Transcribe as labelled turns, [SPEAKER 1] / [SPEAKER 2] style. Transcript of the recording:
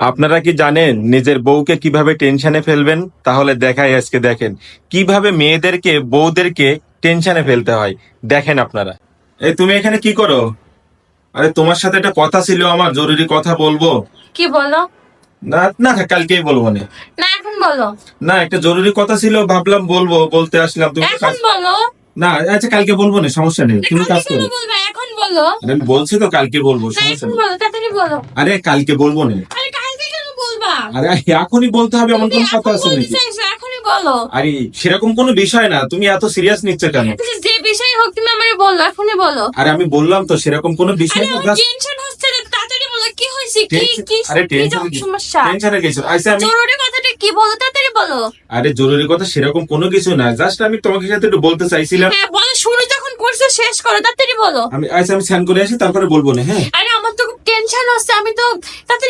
[SPEAKER 1] আপনারা কি জানেন নিজের বউকে কীভাবে টেনশনে ফেলবেন? তাহলে দেখাই আজকে দেখেন। কীভাবে মেয়েদেরকে বউদেরকে টেনশনে ফেলতে হয়? দেখেন আপনারা। এই তুমি এখানে কি করো? আরে তোমার সাথে একটা কথা ছিল আমার জরুরি কথা বলব।
[SPEAKER 2] কি বলো?
[SPEAKER 1] না না কালকেই বলব না।
[SPEAKER 2] না এখন বলো।
[SPEAKER 1] না একটা জরুরি কথা ছিল ভাবলাম বলব বলতে আসলাম তুমি
[SPEAKER 2] এখন বলো।
[SPEAKER 1] না আচ্ছা কালকে বলব না সমস্যা নেই তুমি কাজ করো।
[SPEAKER 2] এখন বলো।
[SPEAKER 1] আমি বলছি তো কালকে বলব সমস্যা নেই।
[SPEAKER 2] বলো তাড়াতাড়ি বলো।
[SPEAKER 1] আরে কালকে বলব না
[SPEAKER 2] আরে কালকে কেন বলবা
[SPEAKER 1] আরে এখনই বলতে হবে এমন কোনো কথা আছে নাকি?
[SPEAKER 2] এখনই বলো।
[SPEAKER 1] আরে সেরকম কোনো বিষয় না তুমি এত সিরিয়াস নিচ্ছ কেন?
[SPEAKER 2] যে বিষয় হোক তুমি আমারে বলল এখনই বলো।
[SPEAKER 1] আরে আমি বললাম তো সেরকম কোনো বিষয় না
[SPEAKER 2] টেনশন হচ্ছে তাড়াতাড়ি বলো কি হয়েছে? কি কি
[SPEAKER 1] আরে টেনশন
[SPEAKER 2] সমস্যা?
[SPEAKER 1] টেনশনে গেছো। আচ্ছা আমি
[SPEAKER 2] জরুরি কথাটা কি বলো তাড়াতাড়ি বলো।
[SPEAKER 1] আরে জরুরি কথা সেরকম কোনো কিছু না জাস্ট আমি তোমাকে সাথে একটু বলতে চাইছিলাম।
[SPEAKER 2] হ্যাঁ বলো শুরু যখন করছ শেষ করো তাড়াতাড়ি বলো।
[SPEAKER 1] আমি আচ্ছা আমি স্নান করে আসি তারপরে বলব না হ্যাঁ?
[SPEAKER 2] আরে আমার তো টেনশন হচ্ছে আমি তো তাড়াতাড়ি